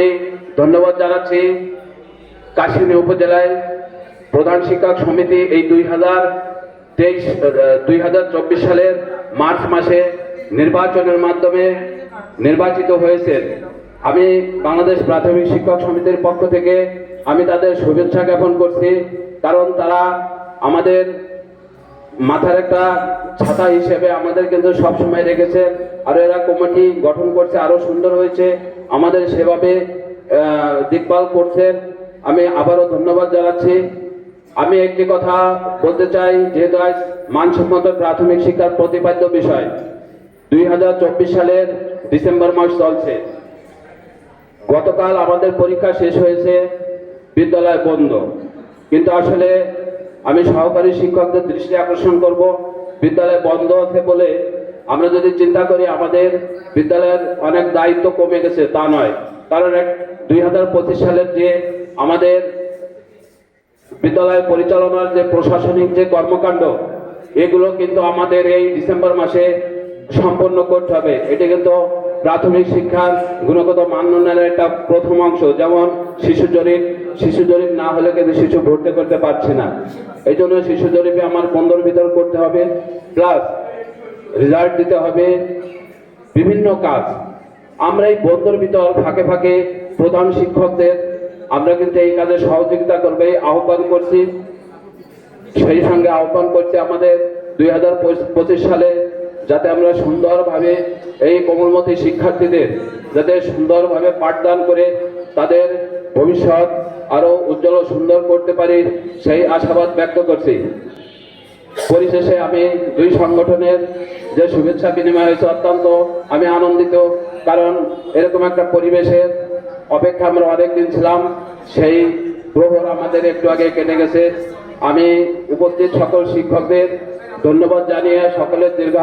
আমি ধন্যবাদ জানাচ্ছি কাশিনী উপজেলায় প্রধান শিক্ষক সমিতি এই দুই হাজার তেইশ দুই হাজার চব্বিশ সালের মার্চ মাসে নির্বাচনের মাধ্যমে নির্বাচিত হয়েছে আমি বাংলাদেশ প্রাথমিক শিক্ষক সমিতির পক্ষ থেকে আমি তাদের শুভেচ্ছা জ্ঞাপন করছি, কারণ তারা আমাদের মাথার একটা ছাতা হিসেবে আমাদের কিন্তু সবসময় রেখেছে। আর এরা কমিটি গঠন করছে, আরও সুন্দর হয়েছে। আমাদের সেভাবে দেখভাল করছেন আমি আবারও ধন্যবাদ জানাচ্ছি। আমি একটি কথা বলতে চাই, যেহেতু আজ মানসম্মত প্রাথমিক শিক্ষার প্রতিপাদ্য বিষয়, দুই হাজার চব্বিশ সালের ডিসেম্বর মাস চলছে। গতকাল আমাদের পরীক্ষা শেষ হয়েছে, বিদ্যালয় বন্ধ। কিন্তু আসলে আমি সহকারী শিক্ষকদের দৃষ্টি আকর্ষণ করব। বিদ্যালয় বন্ধ আছে বলে আমরা যদি চিন্তা করি, আমাদের বিদ্যালয়ের অনেক দায়িত্ব কমে গেছে, তা নয়। কারণ এক দুই সালের যে আমাদের বিদ্যালয় পরিচালনার যে প্রশাসনিক যে কর্মকাণ্ড, এগুলো কিন্তু আমাদের এই ডিসেম্বর মাসে সম্পন্ন করতে হবে। এটি কিন্তু প্রাথমিক শিক্ষার গুণগত মান উন্নয়নের একটা প্রথম অংশ। যেমন শিশু জরিপ শিশু জরিপ না হলে কিন্তু শিশু ভর্তি করতে পারছে না। এই জন্য শিশু জরিপে আমার বন্ধর ভিতর করতে হবে প্লাস রেজাল্ট দিতে হবে বিভিন্ন কাজ। আমরা এই বন্ধুর ভিতর ফাঁকে ফাঁকে প্রধান শিক্ষকদের আমরা কিন্তু এই কাজে সহযোগিতা করবে আহ্বান করছি। সেই সঙ্গে আহ্বান করছি আমাদের দুই হাজার পঁচিশ সালে যাতে আমরা সুন্দরভাবে এই কোমলমতি শিক্ষার্থীদের যাতে সুন্দরভাবে পাঠদান করে তাদের ভবিষ্যৎ আরও উজ্জ্বল ও সুন্দর করতে পারি, সেই আশাবাদ ব্যক্ত করছি। পরিশেষে আমি দুই সংগঠনের যে শুভেচ্ছা বিনিময় হয়েছে অত্যন্ত আমি আনন্দিত, কারণ এরকম একটা পরিবেশের অপেক্ষা আমরা অনেকদিন ছিলাম, সেই প্রহর আমাদের একটু আগে কেটে গেছে। আমি উপস্থিত সকল শিক্ষকদের ধন্যবাদ জানিয়ে সকলের দীর্ঘ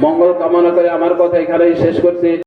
মঙ্গল কামনা করে আমার কথা এখানেই শেষ করছি।